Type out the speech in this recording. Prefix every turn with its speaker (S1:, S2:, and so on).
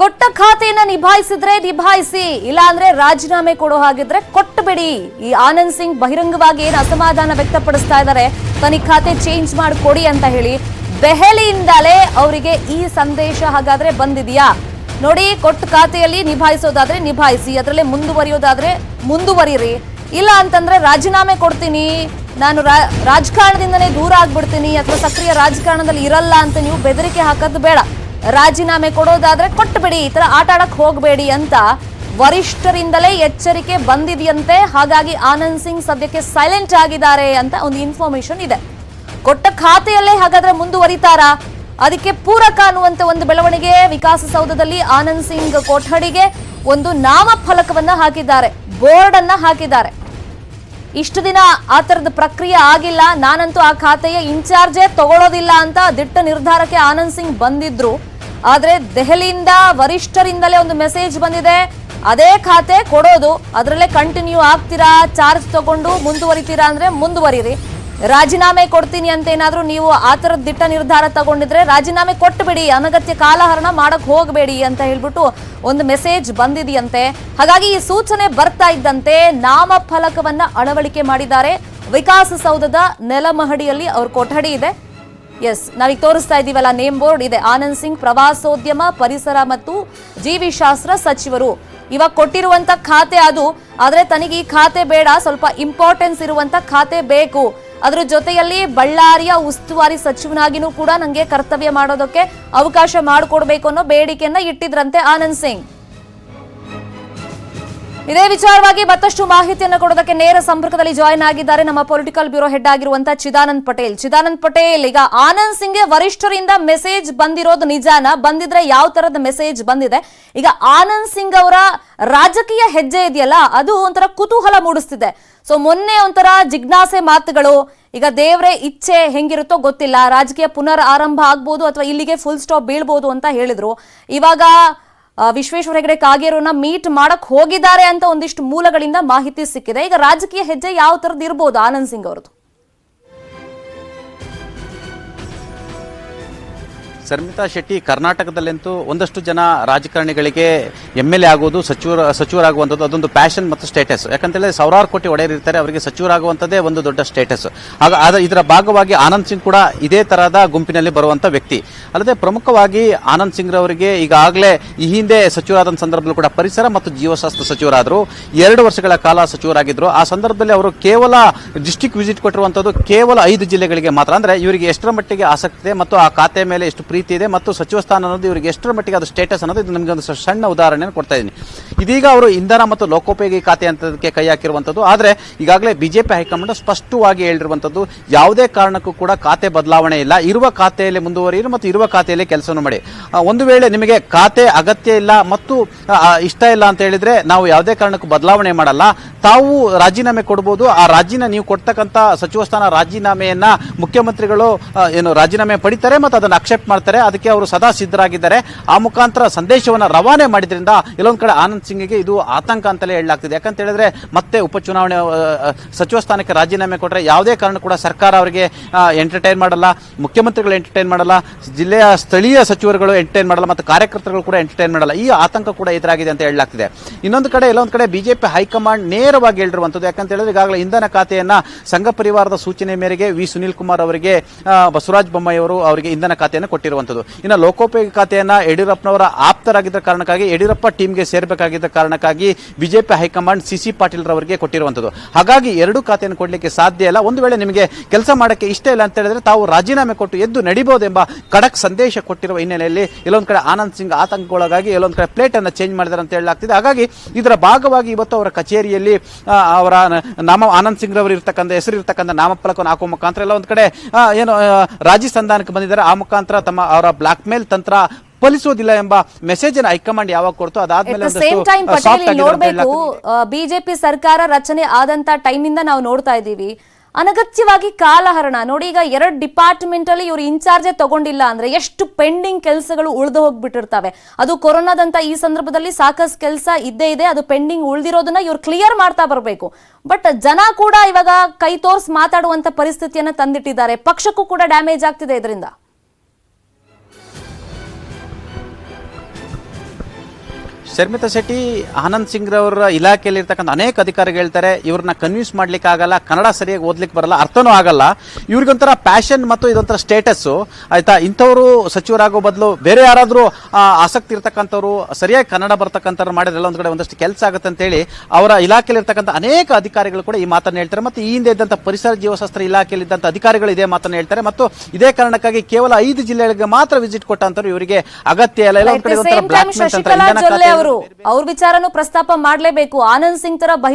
S1: ಕೊಟ್ಟ ಖಾತೆಯನ್ನ ನಿಭಾಯಿಸಿದ್ರೆ ನಿಭಾಯಿಸಿ ಇಲ್ಲ ಅಂದ್ರೆ ರಾಜೀನಾಮೆ ಕೊಡೋ ಹಾಗಿದ್ರೆ ಕೊಟ್ಬೇಡಿ ಈ ಆನಂದ್ ಸಿಂಗ್ ಬಹಿರಂಗವಾಗಿ ಏನು ಅಸಮಾಧಾನ ವ್ಯಕ್ತಪಡಿಸ್ತಾ ಇದ್ದಾರೆ ತನಿ ಖಾತೆ ಚೇಂಜ್ ಮಾಡಿಕೊಡಿ ಅಂತ ಹೇಳಿ ದೆಹಲಿಯಿಂದಲೇ ಅವರಿಗೆ ಈ ಸಂದೇಶ ಹಾಗಾದ್ರೆ ಬಂದಿದೆಯಾ? ನೋಡಿ, ಕೊಟ್ಟ ಖಾತೆಯಲ್ಲಿ ನಿಭಾಯಿಸೋದಾದ್ರೆ ನಿಭಾಯಿಸಿ, ಅದರಲ್ಲೇ ಮುಂದುವರಿಯೋದಾದ್ರೆ ಮುಂದುವರಿರಿ. ಇಲ್ಲ ಅಂತಂದ್ರೆ ರಾಜೀನಾಮೆ ಕೊಡ್ತೀನಿ, ನಾನು ರಾಜಕಾರಣದಿಂದನೇ ದೂರ ಆಗ್ಬಿಡ್ತೀನಿ, ಅಥವಾ ಸಕ್ರಿಯ ರಾಜಕಾರಣದಲ್ಲಿ ಇರಲ್ಲ ಅಂತ ನೀವು ಬೆದರಿಕೆ ಹಾಕೋದು ಬೇಡ. ರಾಜೀನಾಮೆ ಕೊಡೋದಾದ್ರೆ ಕೊಟ್ಟುಬಿಡಿ ಈ ತರ ಆಟ ಆಡಕ್ ಹೋಗಬೇಡಿ ಅಂತ ವರಿಷ್ಠರಿಂದಲೇ ಎಚ್ಚರಿಕೆ ಬಂದಿದೆಯಂತೆ. ಹಾಗಾಗಿ ಆನಂದ್ ಸಿಂಗ್ ಸದ್ಯಕ್ಕೆ ಸೈಲೆಂಟ್ ಆಗಿದ್ದಾರೆ ಅಂತ ಒಂದು ಇನ್ಫಾರ್ಮೇಶನ್ ಇದೆ. ಕೊಟ್ಟ ಖಾತೆಯಲ್ಲೇ ಹಾಗಾದ್ರೆ ಮುಂದುವರಿತಾರಾ? ಅದಕ್ಕೆ ಪೂರಕ ಅನ್ನುವಂತ ಒಂದು ಬೆಳವಣಿಗೆ ವಿಕಾಸಸೌಧದಲ್ಲಿ ಆನಂದ್ ಸಿಂಗ್ ಕೊಠಡಿಗೆ ಒಂದು ನಾಮಫಲಕವನ್ನ ಹಾಕಿದ್ದಾರೆ, ಬೋರ್ಡ್ ಅನ್ನ ಹಾಕಿದ್ದಾರೆ. ಇಷ್ಟು ದಿನ ಆ ತರದ ಪ್ರಕ್ರಿಯೆ ಆಗಿಲ್ಲ. ನಾನಂತೂ ಆ ಖಾತೆಯ ಇನ್ಚಾರ್ಜೇ ತಗೊಳ್ಳೋದಿಲ್ಲ ಅಂತ ದಿಟ್ಟ ನಿರ್ಧಾರಕ್ಕೆ ಆನಂದ್ ಸಿಂಗ್ ಬಂದಿದ್ರು. ಆದ್ರೆ ದೆಹಲಿಯಿಂದ ವರಿಷ್ಠರಿಂದಲೇ ಒಂದು ಮೆಸೇಜ್ ಬಂದಿದೆ. ಅದೇ ಖಾತೆ ಕೊಡೋದು, ಅದರಲ್ಲೇ ಕಂಟಿನ್ಯೂ ಆಗ್ತೀರಾ ಚಾರ್ಜ್ ತಗೊಂಡು ಮುಂದುವರಿತೀರಾ ಅಂದ್ರೆ ಮುಂದುವರಿರಿ. ರಾಜೀನಾಮೆ ಕೊಡ್ತೀನಿ ಅಂತ ಏನಾದ್ರೂ ನೀವು ಆ ತರದ ದಿಟ್ಟ ನಿರ್ಧಾರ ತಗೊಂಡಿದ್ರೆ ರಾಜೀನಾಮೆ ಕೊಟ್ಟು ಬಿಡಿ ಅನಗತ್ಯ ಕಾಲಹರಣ ಮಾಡಕ್ ಹೋಗಬೇಡಿ ಅಂತ ಹೇಳ್ಬಿಟ್ಟು ಒಂದು ಮೆಸೇಜ್ ಬಂದಿದೆಯಂತೆ. ಹಾಗಾಗಿ ಈ ಸೂಚನೆ ಬರ್ತಾ ಇದ್ದಂತೆ ನಾಮಫಲಕವನ್ನ ಅಳವಡಿಕೆ ಮಾಡಿದ್ದಾರೆ. ವಿಕಾಸಸೌಧದ ನೆಲಮಹಡಿಯಲ್ಲಿ ಅವ್ರ ಕೊಠಡಿ ಇದೆ. ಎಸ್ ನಾವೀಗ ತೋರಿಸ್ತಾ ಇದ್ದೀವಲ್ಲ ನೇಮ್ ಬೋರ್ಡ್ ಇದೆ. ಆನಂದ್ ಸಿಂಗ್, ಪ್ರವಾಸೋದ್ಯಮ, ಪರಿಸರ ಮತ್ತು ಜೀವಿಶಾಸ್ತ್ರ ಸಚಿವರು. ಇವಾಗ ಕೊಟ್ಟಿರುವಂತ ಖಾತೆ ಅದು. ಆದ್ರೆ ತನಗೆ ಈ ಖಾತೆ ಬೇಡ, ಸ್ವಲ್ಪ ಇಂಪಾರ್ಟೆನ್ಸ್ ಇರುವಂತ ಖಾತೆ ಬೇಕು. ಅದ್ರ ಜೊತೆಯಲ್ಲಿ ಬಳ್ಳಾರಿಯ ಉಸ್ತುವಾರಿ ಸಚಿವನಾಗಿನೂ ಕೂಡ ನಂಗೆ ಕರ್ತವ್ಯ ಮಾಡೋದಕ್ಕೆ ಅವಕಾಶ ಮಾಡಿಕೊಡ್ಬೇಕು ಅನ್ನೋ ಬೇಡಿಕೆಯನ್ನ ಇಟ್ಟಿದ್ರಂತೆ ಆನಂದ್ ಸಿಂಗ್. ಇದೇ ವಿಚಾರವಾಗಿ ಮತ್ತಷ್ಟು ಮಾಹಿತಿಯನ್ನು ಕೊಡೋದಕ್ಕೆ ನೇರ ಸಂಪರ್ಕದಲ್ಲಿ ಜಾಯಿನ್ ಆಗಿದ್ದಾರೆ ನಮ್ಮ ಪೊಲಿಟಿಕಲ್ ಬ್ಯೂರೋ ಹೆಡ್ ಆಗಿರುವಂತಹ ಚಿದಾನಂದ್ ಪಟೇಲ್. ಚಿದಾನಂದ್ ಪಟೇಲ್, ಈಗ ಆನಂದ್ ಸಿಂಗ್ಗೆ ವರಿಷ್ಠರಿಂದ ಮೆಸೇಜ್ ಬಂದಿರೋದು ನಿಜಾನ? ಬಂದಿದ್ರೆ ಯಾವ ತರದ ಮೆಸೇಜ್ ಬಂದಿದೆ? ಈಗ ಆನಂದ್ ಸಿಂಗ್ ಅವರ ರಾಜಕೀಯ ಹೆಜ್ಜೆ ಇದೆಯಲ್ಲ, ಅದು ಒಂಥರ ಕುತೂಹಲ ಮೂಡಿಸ್ತಿದೆ. ಸೊ ಮೊನ್ನೆ ಒಂಥರ ಜಿಜ್ಞಾಸೆ ಮಾತುಗಳು, ಈಗ ದೇವ್ರೆ ಇಚ್ಛೆ ಹೆಂಗಿರುತ್ತೋ ಗೊತ್ತಿಲ್ಲ, ರಾಜಕೀಯ ಪುನರ್ ಆರಂಭ ಆಗ್ಬೋದು ಅಥವಾ ಇಲ್ಲಿಗೆ ಫುಲ್ ಸ್ಟಾಪ್ ಬೀಳ್ಬೋದು ಅಂತ ಹೇಳಿದ್ರು. ಇವಾಗ ವಿಶ್ವೇಶ್ವರ ಹೆಗಡೆ ಕಾಗೇರನ್ನ ಮೀಟ್ ಮಾಡಕ್ ಹೋಗಿದ್ದಾರೆ ಅಂತ ಒಂದಿಷ್ಟು ಮೂಲಗಳಿಂದ ಮಾಹಿತಿ ಸಿಕ್ಕಿದೆ. ಈಗ ರಾಜಕೀಯ ಹೆಜ್ಜೆ ಯಾವ ತರದ್ ಇರ್ಬೋದು ಆನಂದ್ ಸಿಂಗ್ ಅವರದು
S2: ಶರ್ಮಿತಾ ಶೆಟ್ಟಿ ಕರ್ನಾಟಕದಲ್ಲಂತೂ ಒಂದಷ್ಟು ಜನ ರಾಜಕಾರಣಿಗಳಿಗೆ ಎಂ ಎಲ್ ಎ ಆಗುವುದು ಸಚಿವರ, ಸಚಿವರಾಗುವಂಥದ್ದು, ಅದೊಂದು ಪ್ಯಾಷನ್ ಮತ್ತು ಸ್ಟೇಟಸ್ ಯಾಕಂತೇಳಿ ಸಾವಿರಾರು ಕೋಟಿ ಒಡೆಯರಿರ್ತಾರೆ, ಅವರಿಗೆ ಸಚಿವರಾಗುವಂಥದ್ದೇ ಒಂದು ದೊಡ್ಡ ಸ್ಟೇಟಸ್ ಆಗ ಇದರ ಭಾಗವಾಗಿ ಆನಂದ್ ಸಿಂಗ್ ಕೂಡ ಇದೇ ತರಹದ ಗುಂಪಿನಲ್ಲಿ ಬರುವಂಥ ವ್ಯಕ್ತಿ. ಅಲ್ಲದೆ ಪ್ರಮುಖವಾಗಿ ಆನಂದ್ ಸಿಂಗ್ ರವರಿಗೆ ಈಗಾಗಲೇ ಈ ಹಿಂದೆ ಸಚಿವರಾದ ಸಂದರ್ಭದಲ್ಲಿ ಕೂಡ ಪರಿಸರ ಮತ್ತು ಜೀವಶಾಸ್ತ್ರ ಸಚಿವರಾದರು, ಎರಡು ವರ್ಷಗಳ ಕಾಲ ಸಚಿವರಾಗಿದ್ದರು ಆ ಸಂದರ್ಭದಲ್ಲಿ ಅವರು ಕೇವಲ ಡಿಸ್ಟಿಕ್ ವಿಸಿಟ್ ಕೊಟ್ಟಿರುವಂಥದ್ದು ಕೇವಲ ಐದು ಜಿಲ್ಲೆಗಳಿಗೆ ಮಾತ್ರ. ಅಂದರೆ ಇವರಿಗೆ ಎಷ್ಟರ ಮಟ್ಟಿಗೆ ಆಸಕ್ತಿ ಮತ್ತು ಆ ಖಾತೆ ಮೇಲೆ ಎಷ್ಟು ಪ್ರೀತಿ ಇದೆ. ಮತ್ತು ಸಚಿವ ಸ್ಥಾನ ಅನ್ನೋದು ಇವರಿಗೆ ಎಷ್ಟರ ಮಟ್ಟಿಗೆ ಅದು ಸ್ಟೇಟಸ್ ಅನ್ನೋದು ಇದು ನಮಗೆ ಒಂದು ಸಣ್ಣ ಉದಾಹರಣೆಯನ್ನು ಕೊಡ್ತಾ ಇದ್ದೀನಿ. ಇದೀಗ ಅವರು ಇಂಧನ ಮತ್ತು ಲೋಕೋಪಯೋಗಿ ಖಾತೆ ಅಂತದಕ್ಕೆ ಕೈ ಹಾಕಿರುವಂಥದ್ದು ಆದರೆ ಈಗಾಗಲೇ ಬಿಜೆಪಿ ಹೈಕಮಾಂಡ್ ಸ್ಪಷ್ಟವಾಗಿ ಹೇಳಿರುವಂಥದ್ದು ಯಾವುದೇ ಕಾರಣಕ್ಕೂ ಕೂಡ ಖಾತೆ ಬದಲಾವಣೆ ಇಲ್ಲ. ಇರುವ ಖಾತೆಯಲ್ಲಿ ಮುಂದುವರಿಯಿರಿ ಮತ್ತು ಇರುವ ಖಾತೆಯಲ್ಲಿ ಕೆಲಸವನ್ನು ಮಾಡಿ. ಒಂದು ವೇಳೆ ನಿಮಗೆ ಖಾತೆ ಅಗತ್ಯ ಇಲ್ಲ ಮತ್ತು ಇಷ್ಟ ಇಲ್ಲ ಅಂತ ಹೇಳಿದ್ರೆ ನಾವು ಯಾವುದೇ ಕಾರಣಕ್ಕೂ ಬದಲಾವಣೆ ಮಾಡಲ್ಲ. ತಾವು ರಾಜೀನಾಮೆ ಕೊಡಬಹುದು ಆ ರಾಜೀನ ನೀವು ಕೊಡ್ತಕ್ಕಂಥ ಸಚಿವ ಸ್ಥಾನ ರಾಜೀನಾಮೆಯನ್ನ ಮುಖ್ಯಮಂತ್ರಿಗಳು ಏನು ರಾಜೀನಾಮೆ ಪಡಿತಾರೆ ಮತ್ತು ಅದನ್ನು ಅಕ್ಸೆಪ್ಟ್ ಮಾಡ್ತಾರೆ. ಅದಕ್ಕೆ ಅವರು ಸದಾ ಸಿದ್ಧರಾಗಿದ್ದಾರೆ. ಆ ಮುಖಾಂತರ ಸಂದೇಶವನ್ನು ರವಾನೆ ಮಾಡಿದ್ರಿಂದ ಕಡೆ ಆನಂದ್ ಸಿಂಗ್ಗೆ ಇದು ಆತಂಕ ಅಂತಲೇ ಹೇಳಲಾಗ್ತಿದೆ. ಯಾಕಂತ ಹೇಳಿದ್ರೆ ಮತ್ತೆ ಉಪಚುನಾವಣೆ ಸಚಿವ ಸ್ಥಾನಕ್ಕೆ ರಾಜೀನಾಮೆ ಕೊಟ್ಟರೆ ಯಾವುದೇ ಕಾರಣ ಕೂಡ ಸರ್ಕಾರ ಅವರಿಗೆ ಎಂಟರ್ಟೈನ್ ಮಾಡಲ್ಲ, ಮುಖ್ಯಮಂತ್ರಿಗಳು ಎಂಟರ್ಟೈನ್ ಮಾಡಲ್ಲ, ಜಿಲ್ಲೆಯ ಸ್ಥಳೀಯ ಸಚಿವರುಗಳು ಎಂಟರ್ಟೈನ್ ಮಾಡಲ್ಲ, ಮತ್ತು ಕಾರ್ಯಕರ್ತರುಗಳು ಕೂಡ ಎಂಟರ್ಟೈನ್ ಮಾಡಲ್ಲ. ಈ ಆತಂಕ ಕೂಡ ಎದುರಾಗಿದೆ ಅಂತ ಹೇಳಲಾಗ್ತಿದೆ. ಇನ್ನೊಂದು ಕಡೆ ಎಲ್ಲೊಂದು ಕಡೆ ಬಿಜೆಪಿ ಹೈಕಮಾಂಡ್ ನೇರವಾಗಿ ಹೇಳಿರುವಂಥದ್ದು. ಯಾಕಂತ ಹೇಳಿದ್ರೆ ಈಗಾಗಲೇ ಇಂಧನ ಖಾತೆಯನ್ನು ಸಂಘ ಪರಿವಾರದ ಸೂಚನೆ ಮೇರೆಗೆ ವಿ. ಸುನೀಲ್ ಕುಮಾರ್ ಅವರಿಗೆ ಬಸವರಾಜ ಬೊಮ್ಮಾಯಿಯವರು ಅವರಿಗೆ ಇಂಧನ ಖಾತೆಯನ್ನು ಕೊಟ್ಟಿರುವಂಥದ್ದು. ಇನ್ನು ಲೋಕೋಪಯೋಗಿ ಖಾತೆಯನ್ನು ಯಡಿಯೂರಪ್ಪನವರ ಆಪ್ತರಾಗಿದ್ದ ಕಾರಣಕ್ಕಾಗಿ ಯಡಿಯೂರಪ್ಪ ಟೀಮ್ಗೆ ಸೇರಬೇಕಾಗಿದ್ದ ಕಾರಣಕ್ಕಾಗಿ BJP high command C C Patil ರವರಿಗೆ ಕೊಟ್ಟಿರುವಂಥದ್ದು. ಹಾಗಾಗಿ ಎರಡು ಖಾತೆಯನ್ನು ಕೊಡಲಿಕ್ಕೆ ಸಾಧ್ಯ ಇಲ್ಲ. ಒಂದು ವೇಳೆ ನಿಮಗೆ ಕೆಲಸ ಮಾಡಕ್ಕೆ ಇಷ್ಟ ಇಲ್ಲ ಅಂತ ಹೇಳಿದ್ರೆ ತಾವು ರಾಜೀನಾಮೆ ಕೊಟ್ಟು ಎದ್ದು ನಡಿಬಹುದೆಂಬ ಖಡಕ್ ಸಂದೇಶ ಕೊಟ್ಟಿರುವ ಹಿನ್ನೆಲೆಯಲ್ಲಿ ಇಲ್ಲೊಂದು ಕಡೆ ಆನಂದ್ ಸಿಂಗ್ ಆತಂಕಗೊಳಗಾಗಿ ಇಲ್ಲೊಂದು ಕಡೆ ಪ್ಲೇಟ್ ಅನ್ನು ಚೇಂಜ್ ಮಾಡಿದ್ದಾರೆ ಅಂತ ಹೇಳಲಾಗ್ತಿದೆ. ಹಾಗಾಗಿ ಇದರ ಭಾಗವಾಗಿ ಇವತ್ತು ಅವರ ಕಚೇರಿಯಲ್ಲಿ ಅವರ ನಾಮ, ಆನಂದ್ ಸಿಂಗ್ ರವರು ಇರ್ತಕ್ಕಂಥ ಹೆಸರು ಇರ್ತಕ್ಕಂಥ ನಾಮಫಲಕವನ್ನು ಹಾಕುವ ಮುಖಾಂತರ ಎಲ್ಲ ಒಂದು ಕಡೆ ಏನು ರಾಜಿ ಸಂಧಾನಕ್ಕೆ ಬಂದಿದ್ದಾರೆ. ಆ ಮುಖಾಂತರ ತಮ್ಮ ಅವರ ಬ್ಲಾಕ್ ಮೇಲ್ ತಂತ್ರ ಫಲಿಸೋದಿಲ್ಲ ಎಂಬ ಮೆಸೇಜ್ ಅನ್ನು ಹೈಕಮಾಂಡ್ ಯಾವಾಗ ಕೊಡ್ತು ಅದಾದ್ಮೇಲೆ
S1: ಟೈಮ್ ನೋಡ್ಬೇಕು. ಬಿಜೆಪಿ ಸರ್ಕಾರ ರಚನೆ ಆದಂತ ಟೈಮಿಂದ ನಾವು ನೋಡ್ತಾ ಇದ್ದೀವಿ. ಅನಗತ್ಯವಾಗಿ ಕಾಲಹರಣ. ನೋಡಿ ಈಗ ಎರಡು ಡಿಪಾರ್ಟ್ಮೆಂಟ್ ಅಲ್ಲಿ ಇವರು ಇನ್ಚಾರ್ಜೆ ತಗೊಂಡಿಲ್ಲ ಅಂದ್ರೆ ಎಷ್ಟು ಪೆಂಡಿಂಗ್ ಕೆಲಸಗಳು ಉಳಿದು ಹೋಗ್ಬಿಟ್ಟಿರ್ತವೆ. ಅದು ಕೊರೋನಾದಂತ ಈ ಸಂದರ್ಭದಲ್ಲಿ ಸಾಕಷ್ಟು ಕೆಲಸ ಇದ್ದೇ ಇದೆ ಅದು ಪೆಂಡಿಂಗ್ ಉಳಿದಿರೋದನ್ನ ಇವ್ರು ಕ್ಲಿಯರ್ ಮಾಡ್ತಾ ಬರಬೇಕು. ಬಟ್ ಜನ ಕೂಡ ಇವಾಗ ಕೈ ತೋರ್ಸ್ ಮಾತಾಡುವಂತ ಪರಿಸ್ಥಿತಿಯನ್ನ ತಂದಿಟ್ಟಿದ್ದಾರೆ. ಪಕ್ಷಕ್ಕೂ ಕೂಡ ಡ್ಯಾಮೇಜ್ ಆಗ್ತಿದೆ ಇದರಿಂದ.
S2: ಶರ್ಮಿತಾ ಶೆಟ್ಟಿ ಆನಂದ್ ಸಿಂಗ್ ರವರ ಇಲಾಖೆಯಲ್ಲಿ ಇರ್ತಕ್ಕಂಥ ಅನೇಕ ಅಧಿಕಾರಿಗಳು ಹೇಳ್ತಾರೆ ಇವ್ರನ್ನ ಕನ್ವಿನ್ಸ್ ಮಾಡ್ಲಿಕ್ಕೆ ಆಗಲ್ಲ ಕನ್ನಡ ಸರಿಯಾಗಿ ಓದ್ಲಿಕ್ಕೆ ಬರಲ್ಲ ಅರ್ಥನೂ ಆಗಲ್ಲ. ಇವ್ರಿಗೊಂಥರ ಪ್ಯಾಷನ್ ಮತ್ತು ಇದೊಂಥರ ಸ್ಟೇಟಸ್ ಆಯ್ತಾ ಇಂಥವರು ಸಚಿವರಾಗೋ ಬದಲು ಬೇರೆ ಯಾರಾದರೂ ಆಸಕ್ತಿ ಇರ್ತಕ್ಕಂಥವ್ರು ಸರಿಯಾಗಿ ಕನ್ನಡ ಬರ್ತಕ್ಕಂಥವ್ರು ಮಾಡಿದ್ರೆಲ್ಲ ಒಂದು ಕಡೆ ಒಂದಷ್ಟು ಕೆಲಸ ಆಗುತ್ತೆ ಅಂತೇಳಿ ಅವರ ಇಲಾಖೆಯಲ್ಲಿ ಇರ್ತಕ್ಕಂಥ ಅನೇಕ ಅಧಿಕಾರಿಗಳು ಕೂಡ ಈ ಮಾತನ್ನು ಹೇಳ್ತಾರೆ. ಮತ್ತು ಈ ಹಿಂದೆ ಇದ್ದಂಥ ಪರಿಸರ ಜೀವಶಾಸ್ತ್ರ ಇಲಾಖೆಯಲ್ಲಿ ಇದ್ದಂಥ ಅಧಿಕಾರಿಗಳು ಇದೇ ಮಾತನ್ನು ಹೇಳ್ತಾರೆ. ಮತ್ತು ಇದೇ ಕಾರಣಕ್ಕಾಗಿ ಕೇವಲ ಐದು ಜಿಲ್ಲೆಗಳಿಗೆ ಮಾತ್ರ ವಿಸಿಟ್ ಕೊಟ್ಟಂಥವ್ರು ಇವರಿಗೆ ಅಗತ್ಯ ಇಲ್ಲ. ಎಲ್ಲ ಒಂದು ಕಡೆ ಒಂಥರ ಬ್ಲಾಕ್
S1: ಅವರು. ಅವ್ರ ವಿಚಾರನೂ ಪ್ರಸ್ತಾಪ ಮಾಡಲೇಬೇಕು. ಆನಂದ್ ಸಿಂಗ್ ತರ ಬಹಿರಂಗ